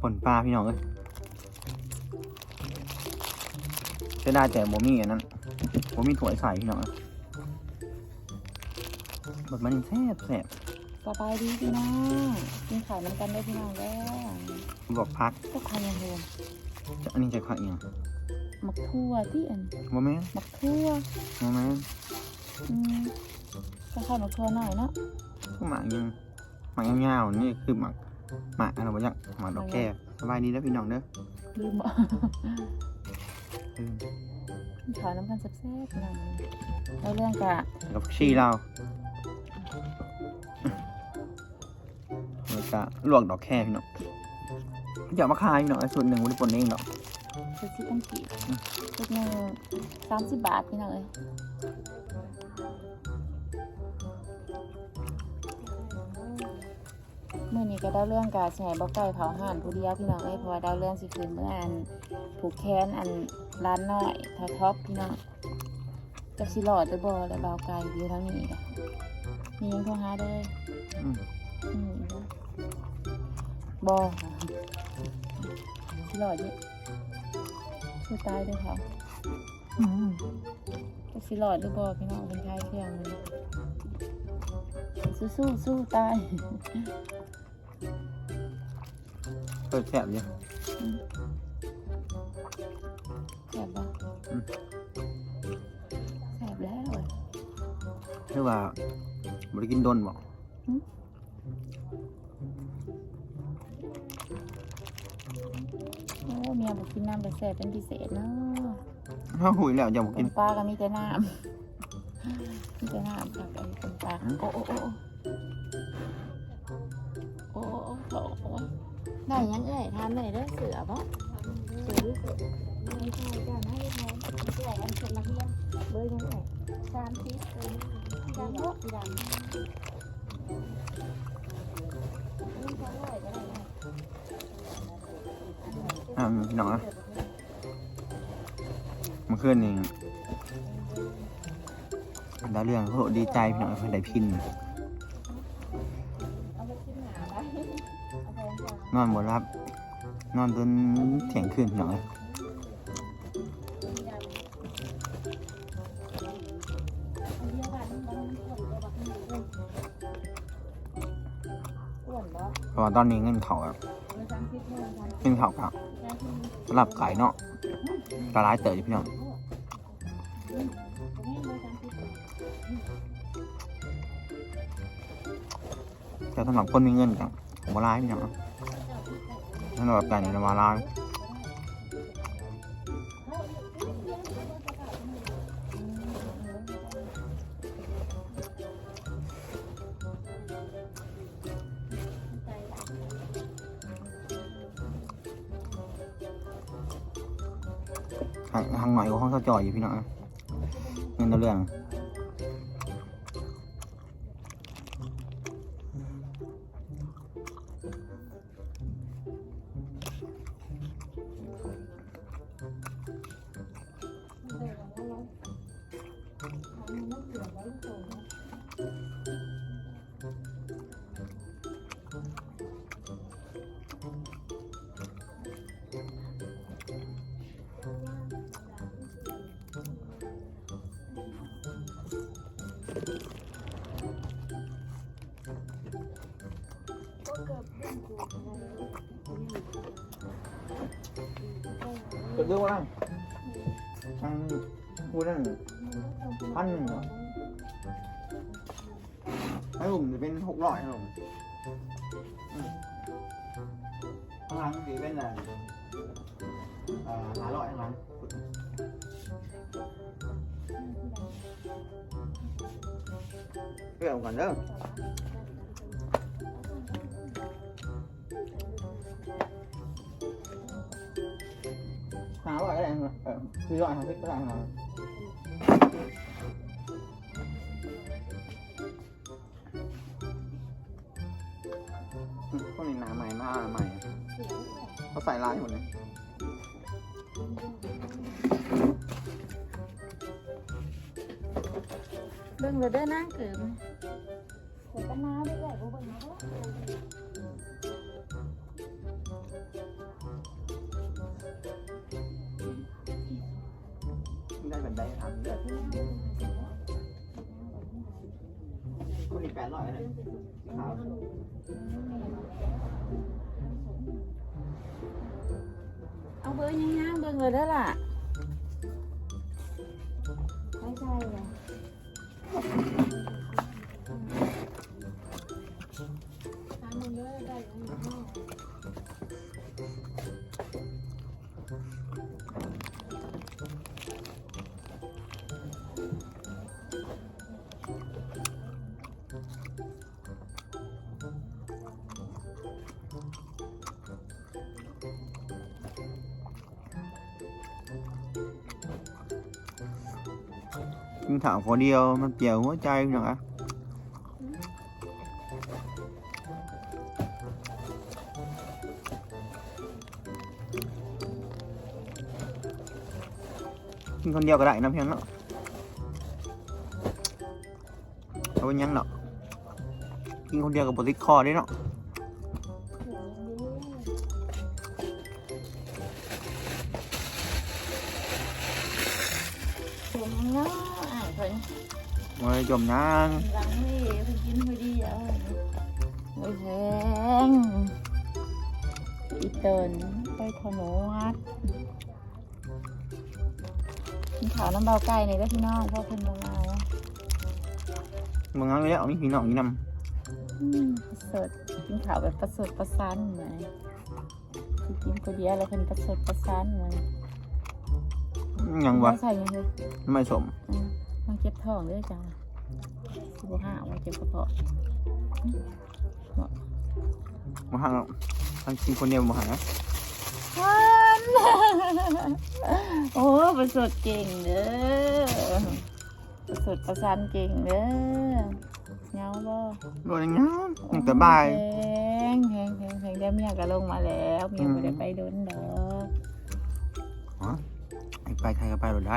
ผลปลาพี่น้องเอ้ยจะได้แต่โมมี่อันนั้นโมมี่ถั่วยใส่พี่น้องเอ้ยบดมันแซ่บแซ่บสบายดีพี่น้องกินข้าวน้ำกันได้พี่น้องแล้วบอกพักก็คอยยังโฮมอันนี้จะพักเอียงหมักทั่วที่อันโมแมนหมักทั่วโมแมนอืมก็ข้าวหมักทั่วหน่อยเนาะก็หมักยังหมักยาวๆนี่คือหมักห มักอะไรบางอย่างหมักดอกแก้วสบายดีแล้วพี่น้องเด้อลืมบ่เออกินข้าวน้ำกันแซ่บๆพี่น้องแล้วเรื่องกะแล้วก็ชี้เราแล้วก็ลวกดอกแค่พี่น้องอย่ามาขายพี่น้องไอ้ส่วนหนึ่งวันนี้ปนเองดอกคือซิต้องขีดชุดหนึ่งสามสิบบาทพี่น้องเอ้ย เมื่อนี้ก็ได้เรื่องกาแชร์บอกไก่เผาห่านผู้เดียวพี่น้องเอ้ยเพราะว่าได้เรื่องสิคืนเมื่ออันผูกแขนอันร้านน้อยทาท็อปพี่น้องจะสิหลอดจะบอแล้วเบาไก่อยู่ทั้งนี้กะมียังโทรหาเด้ออืมอืมบอสิหลอดเยอะคือตายด้วยเขาอืมจะสิหลอดหรือบอพี่น้องเป็นชายเครื่องเลยสู้สู้สู้ตาย เปิแผลอยู่แสบปะแสบแล้วอะหรือว่าบริกินโดนบ่โอ้เมียบอกกินน้ำแต่แสบเป็นพิเศษเนาะถ้าหุยแล้วจะบอกกินปลาก็มีแต่น้ำมีแต่น้ำผักอันเป็ปลาโอ้โอ้โอ้โอ้โอ้โอ้ ได้ยังเอ่ยทำไหนเด้อเสือบ่เสือดิไม่ใช่จ้าไม่ได้ไหมเสือมันเป็นนักเรียนเบอร์ยังเอ่ยสามสิบดำบ่ดำอะหนอมันขึ้นเองได้เรื่องโหดีใจพี่น้องได้พิน ได้พินนอนบ่รับ นอนจนเที่ยงคืนพี่อยอ้วนบ่เพราะตอนนี้เงินเขาอะเงินเขากับสำหรับไก่เนาะกระไรเต๋ออยู่พี่น้องแต่สำหรับคนมีเงินกับผมว่าร้ายพี่น้อง สำหรับไก่เนี่ยว่าร้ายทางทางหน่อยก็ห้องเขาจอยอยู่พี่น้องเงินตัวเรื่อง 그거랑 장구랑 พันหนึ่งเหรอให้ผมจะเป็นหกร้อยนะผมอืมข้างหลังสีเป็นอะไรเอ่อหาร้อยข้างหลังเรื่องก่อนเด้อหาว่าอะไรนะเออคือว่าหาพิษก็ได้หาอื ร้านหมดเลยเบิ่งเลยด้อนั่งเกิมเดี๋ยวก็มาด้วยแหละบ่เบิ่งมาเด้อได้บันไดทำเลือดคุณอีกแปดร้อยนะขาว เอาเบอร์ยังย่างเบิ่งเลยได้อล่ะใช่ใช่เลย กินข้าวคนเดียวมันเปลี่ยวหัวใจพี่น้องอะกินคนเดียวก็ได้นะเพียงเนาะเอาไปยังเนาะกินคนเดียวกับปติดคอได้เนาะ โอ้ยจมยังหลังนี่เพิ่นกินพอดีเอาโอ้ยแพงอีเตินไปถนวัดกินข้าวน้ำเบาไก่นี่แล้วพี่น้องพ่อเพิ่นบ่มามึงเอาไปแล้วมีพี่น้องนี่นอืมประเสริฐกินข้าวแบบประเสริฐประสานเหมือนคือกินคนเดียวแล้วเพิ่นประเสริฐประสานเหมือนำยังวะใส่ยังเลยไม่สมอืม มันเจ็บท้องเด้วยจ้าสิบห้าวันเจ็บกระเพาะมาหาเราทางกินคนเดียวมาหาวันโอ้ประเสริฐเก่งเด้อประเสริฐประสานเก่งเด้อเงาบ่โดนยังยังแต่บ่ายแพงแพงแพงแพงเดี๋ยวเมียก็ลงมาแล้วเมียไม่ได้ไปโดนดอกไอ้ไปใครก็ไปหรอได้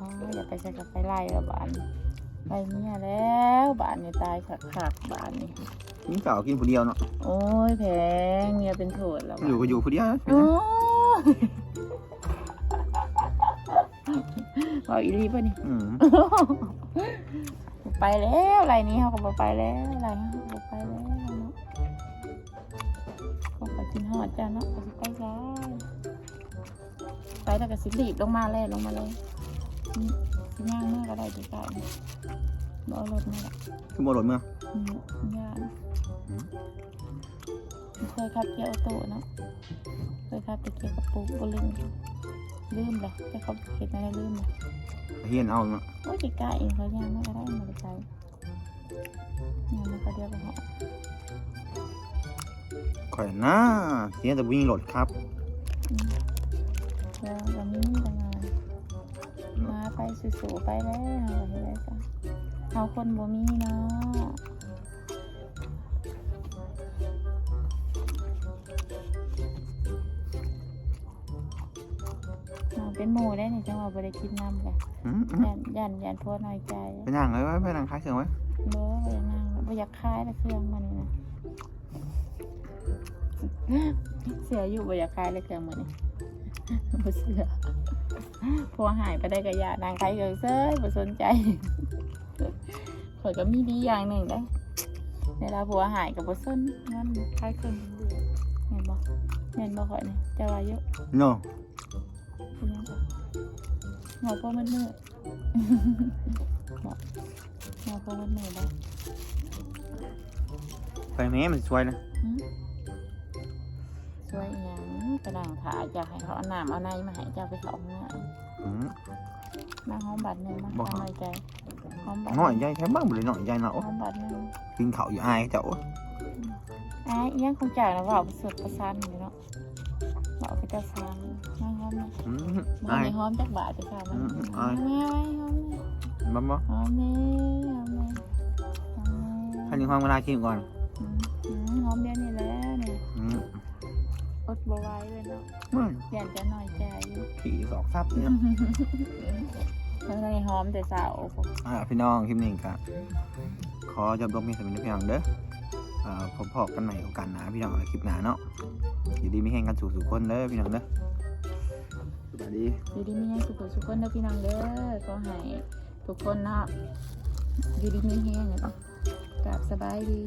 อืมอ๋ออย่าไปใส่กับไปไล่ละบานไปเมียแล้วบานนี่ตายขักขักๆบานนี่กินเก่ากินผู้เดียวเนาะโอ้ยแพงเมียเป็นโถดแล้วอยู่ก็อยู่ผู้เดียวโอ้ยบอกอีรีป่ะนี่อืมไปแล้วไรนี้เขาก็บอกไปแล้วไรนี้เขาก็บอกไปแล้วเนาะเขาไปกินหอดจ้าเนาะเขาสิไปซ้ายไปแล้วก็สิรีบลงมาเลยลงมาเลยอืมสิ ย่างเมื่อก็ได้ดีกว่าบเอารถมาละคือโมโหลดเมื่ออืมย่างอืมเคยขับเกียร์ออโต้เนาะเคยขับแต่เกียร์กระปุกบ่ลืมลืมเลยแต่เขาเห็นอะไรลืมเลยเฮียนเอาเนาะโอ้ยจิกาเองเขาย่างไม่ได้มาใจย่างมันก็เดียวกันเหรอข่อยนะเสียแต่วิ่งโหลดครับอืมแล้ววันนี้ สู่ๆไปแล้วเอาไปเลยจ้ะเอาคนบ่มีเนาะเอาเป็นหมูได้นี่จังหวะบ่ได้กินน้ำกันอืมอืมยันยันยันพวน้อยใจไปนั่งเลยไว้ไปนั่งคล้ายเสียงไว้เบ้อไปนั่งบ่อยากคายแต่เครื่องมันนี่นะเสืออยู่บ่อยากคายเลยเครื่องมันนี่บ่เสือ พวหายไปได้กระยานางคายเกยเซ้ยบ่สนใจข่อยก็มีดีอย่างหนึ่งได้เวลาผัวหายกับบ่สนงั้นคายเครื่องเดียวเห็นบ่เห็นบ่ข่อยนี่จะว่าเยอะโน่เป็นยังไงหมอพ่อมันมืดหมอหมอพ่อมันมืดได้ไปแม่มันสวยนะหืมช่วยอีหยัง กระด่างถาอยากให้เขาเอาน้ำเอาในมาให้เจ้าไปเขาห้องน้อืมำมาห้องบัตรหนึ่งมาบ่ ทำหน่อยใจห้องบัตรน้อยใหญ่แค่บ้างบ่เลยน้อยใหญ่เนาะห้องบัตรหนึ่งกินข้าวอยู่อายเจ้าอ้ายอีหยังคงจ่ายแล้วว่าสุดประสานอยู่เนาะบอกไปจะฟังนั่งห้องนะอืมมันอายมีห้องจักบาทจะค่ะมันอืมอืมห้ออายงแม่ไว้ห้องแม่บ้าบ่ห้องแม่ห้องแม่ห้องแม่ท่านนี้ความเวลากินก่อนอืมอืมห้องเดียวนี่แหละเนี่ยอืม อดบ่ไหว้เลยเนาะอืมอยากจะหน่อยใจอยู่ขี่สอกซับเนี่ยมันก็หอมแต่สาวอ่าพี่น้องคลิปนี้ครับขอจบลงเพียงเท่านี้พี่น้องเด้ออ่าพบพอกันใหม่โอกาสหน้าพี่น้องในคลิปหน้าเนาะอยู่ดีมีแห่งกันสู่สู่คนเด้อพี่น้องเด้อสวัสดีอยู่ดีมีแห้งสุขสุขคนเด้อพี่น้องเด้อก็ให้ทุกคนเนาะอยู่ดีมีแห้งเนาะกราบสบายดี